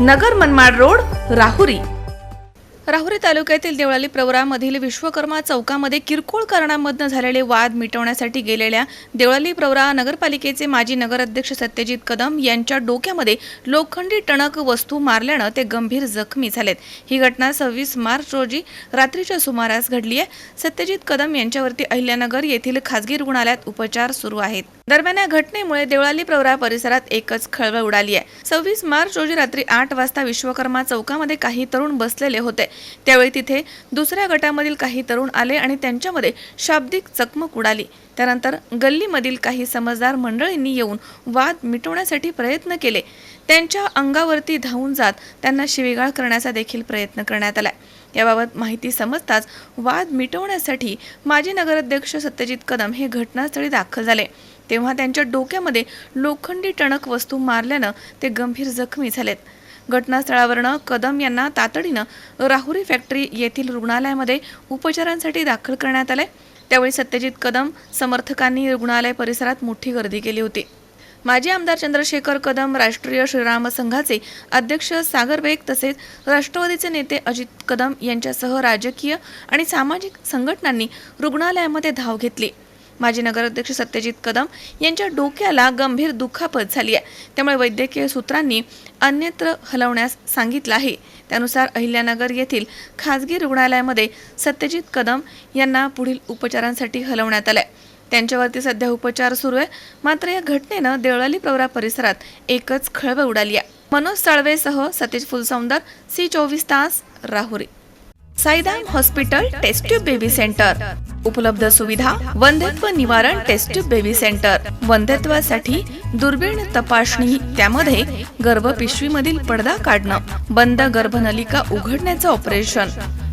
नगर Manmad road Rahuri. Rahuri तालुक्यातील देवळाली प्रवरामधील विश्वकर्मा चौकामध्ये किरकोळ कारणांमधनं झालेले वाद मिटवण्यासाठी गेलेल्या देवळाली प्रवरा नगरपालिकेचे माजी नगराध्यक्ष सत्यजित कदम यांच्या डोक्यामध्ये लोखंडी टणक वस्तू मारल्यानं ते गंभीर जखमी झालेत. ही घटना सव्वीस मार्च रोजी रात्रीच्या सुमारास घडली आहे. सत्यजित कदम यांच्यावरती अहिल्यानगर येथील खासगी रुग्णालयात उपचार सुरू आहेत. दरम्यान या घटनेमुळे देवळाली प्रवरा परिसरात एकच खळबळ उडाली आहे. सव्वीस मार्च रोजी रात्री आठ वाजता विश्वकर्मा चौकामध्ये काही तरुण बसलेले होते. त्यावेळी तिथे दुसऱ्या गटामधील काही तरुण आले आणि त्यांच्यामध्ये शाब्दिक चकमक उडाली. त्यानंतर गल्लीमधील काही समजदार मंडळींनी येऊन वाद मिटवण्यासाठी प्रयत्न केले. त्यांच्या अंगावरती धावून जात त्यांना शिवीगाळ करण्याचा देखील प्रयत्न करण्यात आला याबाबत माहिती समजताच वाद मिटवण्यासाठी माजी नगराध्यक्ष सत्यजित कदम हे घटनास्थळी दाखल झाले. तेव्हा त्यांच्या डोक्यामध्ये लोखंडी टणक वस्तू मारल्यानं ते गंभीर जखमी झालेत. घटनास्थळावरनं कदम यांना तातडीनं राहुरी फॅक्टरी येथील रुग्णालयामध्ये उपचारांसाठी दाखल करण्यात आले त्यावेळी सत्यजित कदम समर्थकांनी रुग्णालय परिसरात मोठी गर्दी केली होती. माजी आमदार चंद्रशेखर कदम राष्ट्रीय श्रीराम संघाचे अध्यक्ष सागर बेग तसेच राष्ट्रवादीचे नेते अजित कदम यांच्यासह राजकीय आणि सामाजिक संघटनांनी रुग्णालयामध्ये धाव घेतली. माजी नगराध्यक्ष सत्यजित कदम यांच्या डोक्याला गंभीर दुखापत झाली आहे. त्यामुळे वैद्यकीय सूत्रांनी अन्यत्र हलवण्यास सांगितलं आहे. त्यानुसार अहिल्यानगर येथील खासगी रुग्णालयामध्ये सत्यजित कदम यांना पुढील उपचारांसाठी हलवण्यात आलंय. त्यांच्यावरती सध्या उपचार सुरू आहे. मात्र या घटनेनं देवळाली प्रवरा परिसरात एकच खळबळ उडाली आहे. मनोज साळवेसह सतीश फुलसौंदर सी चोवीस तास Rahuri. Saidham hospital test tube baby center. उपलब्ध सुविधा वंध्यत्व निवारण टेस्ट ट्यूब बेबी सेंटर. वंध्यत्वासाठी दुर्बीण तपासणी त्यामध्ये गर्भपिशवीमधील पडदा काढणं बंद गर्भनलिका उघडण्याचं ऑपरेशन.